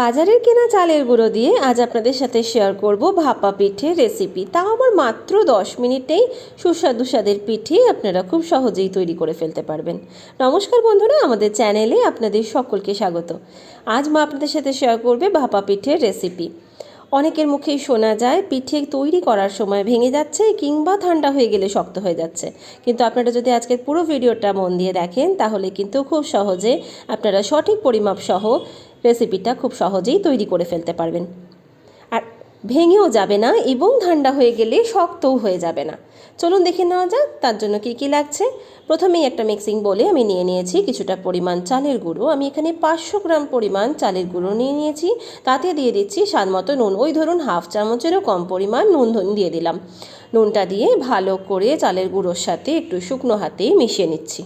বাজারের কেনা চালের গুঁড়ো দিয়ে আজ আপনাদের সাথে শেয়ার করব ভাপা পিঠের রেসিপি তাও আমার মাত্র দশ মিনিটেই সুস্বাদু স্বাদের পিঠে আপনারা খুব সহজেই তৈরি করে ফেলতে পারবেন। নমস্কার বন্ধুরা, আমাদের চ্যানেলে আপনাদের সকলকে স্বাগত। আজ মা আপনাদের সাথে শেয়ার করবে ভাপা পিঠের রেসিপি অনেকের মুখেই শোনা যায়, পিঠে তৈরি করার সময় ভেঙে যাচ্ছে কিংবা ঠান্ডা হয়ে গেলে শক্ত হয়ে যাচ্ছে। কিন্তু আপনারা যদি আজকের পুরো ভিডিওটা মন দিয়ে দেখেন, তাহলে কিন্তু খুব সহজে আপনারা সঠিক পরিমাপ সহ রেসিপিটা খুব সহজেই তৈরি করে ফেলতে পারবেন। আর ভেঙেও যাবে না এবং ঠান্ডা হয়ে গেলে শক্তও হয়ে যাবে না। চলুন দেখে নেওয়া যাক তার জন্য কী কী লাগছে। প্রথমেই একটা মিক্সিং বলে আমি নিয়ে নিয়েছি কিছুটা পরিমাণ চালের গুঁড়ো। আমি এখানে পাঁচশো গ্রাম পরিমাণ চালের গুঁড়ো নিয়ে নিয়েছি। তাতে দিয়ে দিচ্ছি স্বাদ মতো নুন। ওই ধরুন হাফ চামচেরও কম পরিমাণ নুন দিয়ে দিলাম। নুনটা দিয়ে ভালো করে চালের গুঁড়োর সাথে একটু শুকনো হাতেই মিশিয়ে নিচ্ছি।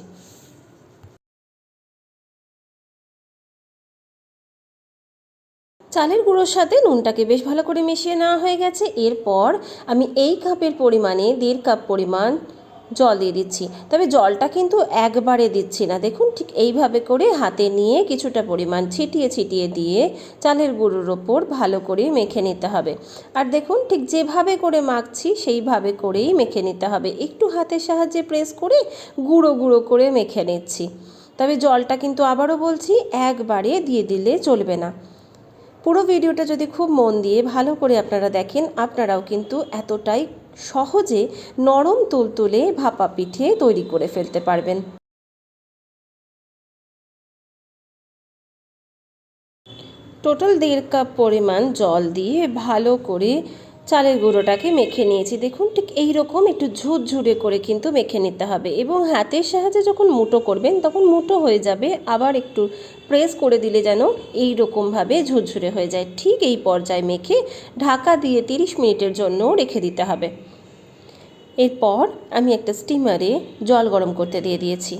চালের গুঁড়োর সাথে নুনটাকে বেশ ভালো করে মিশিয়ে নেওয়া হয়ে গেছে। এরপর আমি এই কাপের পরিমাণে দেড় কাপ পরিমাণ জল দিয়ে দিচ্ছি। তবে জলটা কিন্তু একবারে দিচ্ছি না। দেখুন, ঠিক এইভাবে করে হাতে নিয়ে কিছুটা পরিমাণ ছিটিয়ে ছিটিয়ে দিয়ে চালের গুঁড়োর ওপর ভালো করে মেখে নিতে হবে। আর দেখুন, ঠিক যেভাবে করে মাখছি, সেইভাবে করেই মেখে নিতে হবে। একটু হাতের সাহায্যে প্রেস করে গুঁড়ো গুঁড়ো করে মেখে নিচ্ছি। তবে জলটা কিন্তু আবারও বলছি, একবারে দিয়ে দিলে চলবে না। পুরো ভিডিওটা যদি খুব মন দিয়ে ভালো করে আপনারা দেখেন, আপনারাও কিন্তু এতটাই সহজে নরম তুলতুলে ভাপা পিঠে তৈরি করে ফেলতে পারবেন। টোটাল দেড় কাপ পরিমাণ জল দিয়ে ভালো করে চালের গুঁড়োটাকে মেখে নিয়েছি। দেখুন, ঠিক এই রকম একটু ঝুরঝুরে করে কিন্তু মেখে নিতে হবে এবং হাতের সাহায্যে যখন মুটো করবেন, তখন মুটো হয়ে যাবে। আবার একটু প্রেস করে দিলে যেন এই রকমভাবে ঝুরঝুরে হয়ে যায়। ঠিক এই পর্যায়ে মেখে ঢাকা দিয়ে তিরিশ মিনিটের জন্য রেখে দিতে হবে। এরপর আমি একটা স্টিমারে জল গরম করতে দিয়ে দিয়েছি।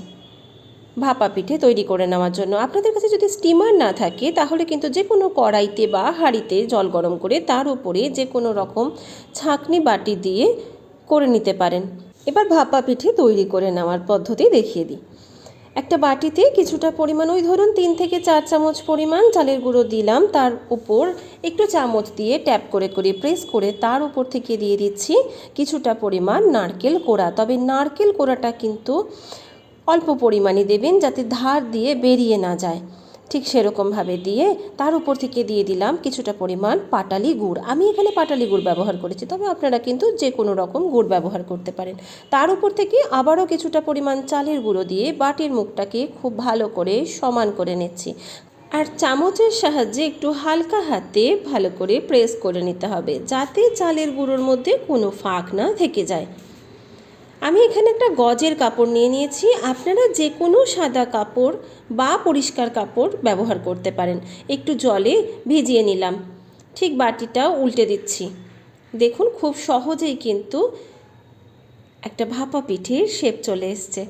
ভাপা পিঠে তৈরি করে নেওয়ার জন্য। আপনাদের কাছে যদি স্টিমার না থাকে, তাহলে কিন্তু যে কোনো কড়াইতে বা হাঁড়িতে জল গরম করে তার উপরে যে কোনো রকম ছাঁকনি বাটি দিয়ে করে নিতে পারেন। এবার ভাপা পিঠে তৈরি করে নেওয়ার পদ্ধতি দেখিয়ে দিই। একটা বাটিতে কিছুটা পরিমাণ, ওই ধরুন তিন থেকে চার চামচ পরিমাণ চালের গুঁড়ো দিলাম, তার উপর একটু চামচ দিয়ে ট্যাপ করে করে, প্রেস করে তার উপর থেকে দিয়ে দিচ্ছি কিছুটা পরিমাণ নারকেল কোড়া। তবে নারকেল কোড়াটা কিন্তু অল্প পরিমাণে দেবেন যাতে ধার দিয়ে বেরিয়ে না যায়। ঠিক সেরকমভাবে দিয়ে তার উপর থেকে দিয়ে দিলাম কিছুটা পরিমাণ পাটালি গুড়। আমি এখানে পাটালি গুড় ব্যবহার করেছি, তবে আপনারা কিন্তু যে কোনো রকম গুড় ব্যবহার করতে পারেন। তার উপর থেকে আবারও কিছুটা পরিমাণ চালের গুঁড়ো দিয়ে বাটির মুখটাকে খুব ভালো করে সমান করে নিচ্ছি। আর চামচের সাহায্যে একটু হালকা হাতে ভালো করে প্রেস করে নিতে হবে, যাতে চালের গুঁড়োর মধ্যে কোনো ফাঁক না থেকে যায়। আমি এখানে একটা গজের কাপড় নিয়ে নিয়েছি। আপনারা যে কোনো সাদা কাপড় বা পরিষ্কার কাপড় ব্যবহার করতে পারেন। একটু জলে ভিজিয়ে নিলাম। ঠিক বাটিটাও উল্টে দিচ্ছি। দেখুন, খুব সহজেই কিন্তু একটা ভাপা পিঠের শেপ চলে এসছে।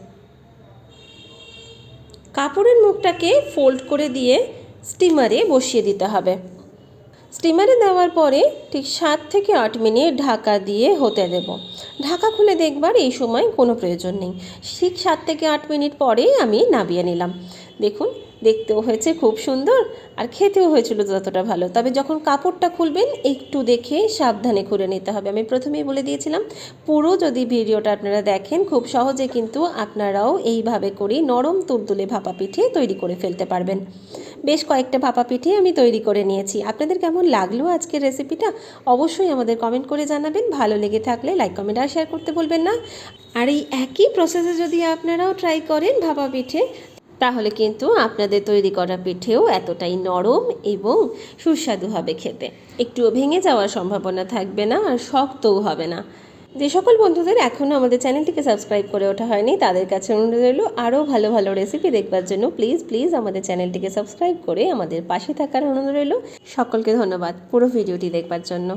কাপড়ের মুখটাকে ফোল্ড করে দিয়ে স্টিমারে বসিয়ে দিতে হবে। স্টিমারে দেওয়ার পরে ঠিক সাত থেকে আট মিনিট ঢাকা দিয়ে হতে দেব। ঢাকা খুলে দেখবার এই সময় কোনো প্রয়োজন নেই। ঠিক সাত থেকে আট মিনিট পরেই আমি নামিয়ে নিলাম। দেখুন, দেখতেও হয়েছে খুব সুন্দর আর খেতেও হয়েছিল যতটা ভালো। তবে যখন কাপড়টা খুলবেন, একটু দেখে সাবধানে খুলে নিতে হবে। আমি প্রথমেই বলে দিয়েছিলাম, পুরো যদি ভিডিওটা আপনারা দেখেন, খুব সহজে কিন্তু আপনারাও এইভাবে করে নরম তুলতুলে ভাপা পিঠে তৈরি করে ফেলতে পারবেন। বেশ কয়েকটা ভাপা পিঠে আমি তৈরি করে নিয়েছি। আপনাদের কেমন লাগল আজকের রেসিপিটা? অবশ্যই আমাদের কমেন্ট করে জানাবেন। ভালো লেগে থাকলে লাইক, কমেন্ট আর শেয়ার করতে বলবেন না। আর এই একই প্রসেসে যদি আপনারাও ট্রাই করেন ভাপা পিঠে তাহলে কিন্তু আপনাদের তৈরি করা পিঠেও এতটাই নরম এবং সুস্বাদু হবে খেতে। একটুও ভেঙে যাওয়ার সম্ভাবনা থাকবে না আর শক্তও হবে না। যে সকল বন্ধুদের এখনও আমাদের চ্যানেলটিকে সাবস্ক্রাইব করে ওঠা হয়নি, তাদের কাছে অনুরোধ রইল আরও ভালো ভালো রেসিপি দেখবার জন্য প্লিজ প্লিজ আমাদের চ্যানেলটিকে সাবস্ক্রাইব করে আমাদের পাশে থাকার অনুরোধ রইল। সকলকে ধন্যবাদ পুরো ভিডিওটি দেখবার জন্য।